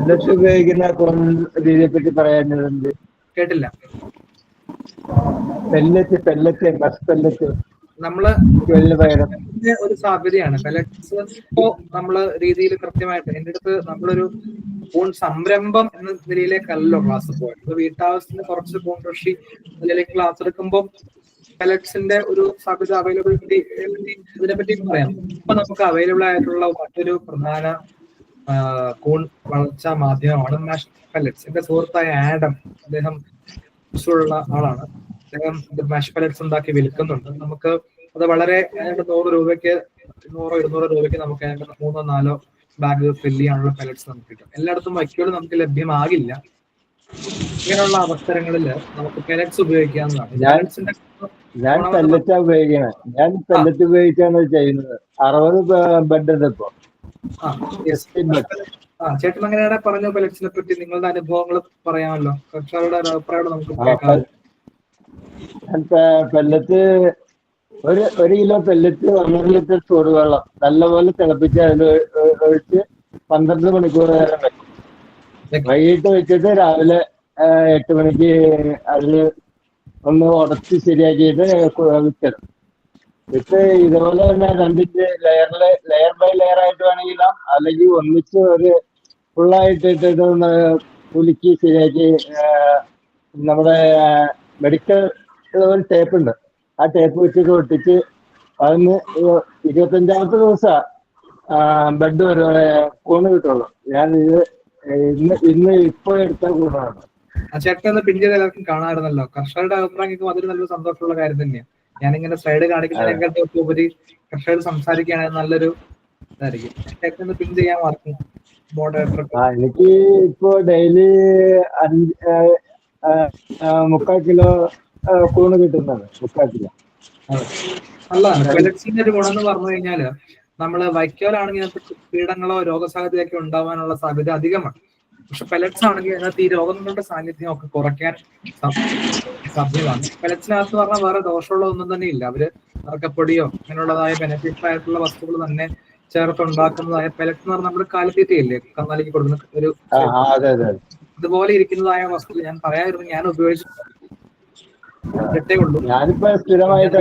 Pellet ഉപയോഗിക്കുന്ന രീതിയെ പറ്റി പറയാനുണ്ട് കേട്ടില്ല. പെല്ലറ്റ് പെല്ലറ്റ് ബസ് പെല്ലറ്റ് നമ്മൾ ഒരു സാധ്യതയാണ്. പെലറ്റ്സ് ഇപ്പോ നമ്മൾ രീതിയിൽ കൃത്യമായിട്ട് എന്റെ അടുത്ത് നമ്മളൊരു പൂൺ സംരംഭം എന്ന നിലയിലേക്കല്ലോ ക്ലാസ് പോയത്. വീട്ടാവശ്യത്തിന് കുറച്ച് പൂൺ കൃഷി നിലയിലേക്ക് ക്ലാസ് എടുക്കുമ്പോൾ പെലറ്റ്സിന്റെ ഒരു സാധ്യത അവൈലബിലിറ്റി ഇതിനെ പറ്റി പറയാം. ഇപ്പൊ നമുക്ക് അവൈലബിൾ ആയിട്ടുള്ള മറ്റൊരു പ്രധാന കൂൺ വളർച്ചാ മാധ്യമമാണ് മാഷ് പെലറ്റ്സ് എന്റെ സുഹൃത്തായ ആഡം അദ്ദേഹം ഉള്ള ആളാണ്. അദ്ദേഹം മാഷ് പലറ്റ്സ് ഉണ്ടാക്കി വിൽക്കുന്നുണ്ട്. നമുക്ക് അത് വളരെ ഏതാണ്ട് നൂറ് രൂപയ്ക്ക് നൂറോ ഇരുന്നൂറോ രൂപയ്ക്ക് നമുക്ക് ഏതാണ്ട് മൂന്നോ നാലോ ബാഗ് ഫില്ല് ചെയ്യാനുള്ള പലറ്റ്സ് നമുക്ക് കിട്ടും. എല്ലായിടത്തും വൈക്കോട് നമുക്ക് ലഭ്യമാകില്ല. ഇങ്ങനെയുള്ള അവസരങ്ങളിൽ നമുക്ക് പെലറ്റ്സ് ഉപയോഗിക്കാവുന്നതാണ് ഞാൻ- പെലറ്റ്സിന്റെ ഞാൻ പെല്ലറ്റാ ഉപയോഗിക്കണേ. ഞാൻ പെല്ലറ്റ് ഉപയോഗിച്ചാണ് ചെയ്യുന്നത്. അറുപത് ബെഡ് ഉണ്ട് ഇപ്പൊ. ആ ചേട്ടൻ അങ്ങനെയാണ് പറഞ്ഞ പെലറ്റ്സിനെ പറ്റി നിങ്ങളുടെ അനുഭവങ്ങൾ പറയാമല്ലോ. കക്ഷാരുടെ അഭിപ്രായം നമുക്ക് പെല്ലറ്റ് ഒരു ഒരു കിലോ പെല്ലറ്റ് ഒന്നര ലിറ്റർ ചൂടുവെള്ളം നല്ലപോലെ തിളപ്പിച്ച് അതിൽ ഒഴിച്ച് പന്ത്രണ്ട് മണിക്കൂർ നേരം വെക്കും. വൈകിട്ട് വെച്ചിട്ട് രാവിലെ എട്ട് മണിക്ക് അതിൽ ഒന്ന് ഉടച്ച് ശരിയാക്കിയിട്ട് വിൽക്കണം വിത്ത് ഇതുപോലെ തന്നെ രണ്ടിന്റെ ലെയറിൽ ലെയർ ബൈ ലെയർ ആയിട്ട് വേണമെങ്കിലും അല്ലെങ്കിൽ ഒന്നിച്ച് ഒരു ഫുള്ളായിട്ട് ഇട്ടിട്ട് കുലുക്കി ശരിയാക്കി നമ്മുടെ മെഡിക്കൽ ഒരു ടേപ്പ് ഉണ്ട്. ആ ടേപ്പ് വെച്ചിട്ട് ഒട്ടിച്ച് അതിന് ഇരുപത്തഞ്ചാമത്തെ ദിവസം ബെഡ് വരെ കൂണ് കിട്ടുള്ളൂ. ഞാൻ ഇത് ഇന്ന് ഇന്ന് ഇപ്പൊ എടുത്ത കൂണാണ് ആ ചേട്ടൻ പിന്നീട് പിൻ ചെയ്ത് എല്ലാവർക്കും കാണാറുണ്ടല്ലോ കർഷകരുടെ അഭിപ്രായം കേൾക്കുമ്പോൾ അതൊരു നല്ലൊരു സന്തോഷമുള്ള കാര്യം തന്നെയാണ് ഞാനിങ്ങനെ സൈഡ് കാണിക്കുന്ന ഉപരി കർഷകർ സംസാരിക്കുകയാണെങ്കിൽ നല്ലൊരു ഇതായിരിക്കും. ചേട്ടൻ പിൻ ചെയ്യാൻ മാർക്കും മോഡറേറ്റർ എനിക്ക് ഇപ്പോ ഡെയിലി മുക്കാൽ കിലോ കൂണ് കിട്ടുന്നത് മുക്കാൽ കിലോ. അല്ല പെലറ്റ്സിന്റെ ഒരു ഗുണം എന്ന് പറഞ്ഞു കഴിഞ്ഞാൽ നമ്മൾ വൈക്കോലാണെങ്കിൽ അതിനകത്ത് കീടങ്ങളോ രോഗസാധ്യതയൊക്കെ ഉണ്ടാവാനുള്ള സാധ്യത അധികമാണ്. പക്ഷെ പെലറ്റ്സ് ആണെങ്കിൽ അതിനകത്ത് ഈ രോഗങ്ങളുടെ സാന്നിധ്യം ഒക്കെ കുറയ്ക്കാൻ സാധ്യതയാണ് സാധ്യമാണ്. പെലറ്റ്സിനകത്ത് പറഞ്ഞാൽ വേറെ ദോഷമുള്ള ഒന്നും തന്നെ ഇല്ല. അവർ ഇറക്കപ്പൊടിയോ അങ്ങനെയുള്ളതായ ബെനഫിഷ്യൽ ആയിട്ടുള്ള വസ്തുക്കൾ തന്നെ ചേർത്ത് ഉണ്ടാക്കുന്നതായ പെലറ്റ്സ് എന്ന് പറഞ്ഞാൽ നമ്മുടെ കാലിത്തീറ്റയില്ലേ? കന്നാലിക്ക് കൊടുക്കുന്ന ഒരു ആ ആ, അതെ അതെ അതെ. ഇതുപോലെ ഇരിക്കുന്നതായ വസ്തു ഞാൻ പറയായിരുന്നു ഞാൻ ഉപയോഗിച്ചു ഉള്ളൂ. ഞാനിപ്പോ സ്ഥിരമായിട്ട്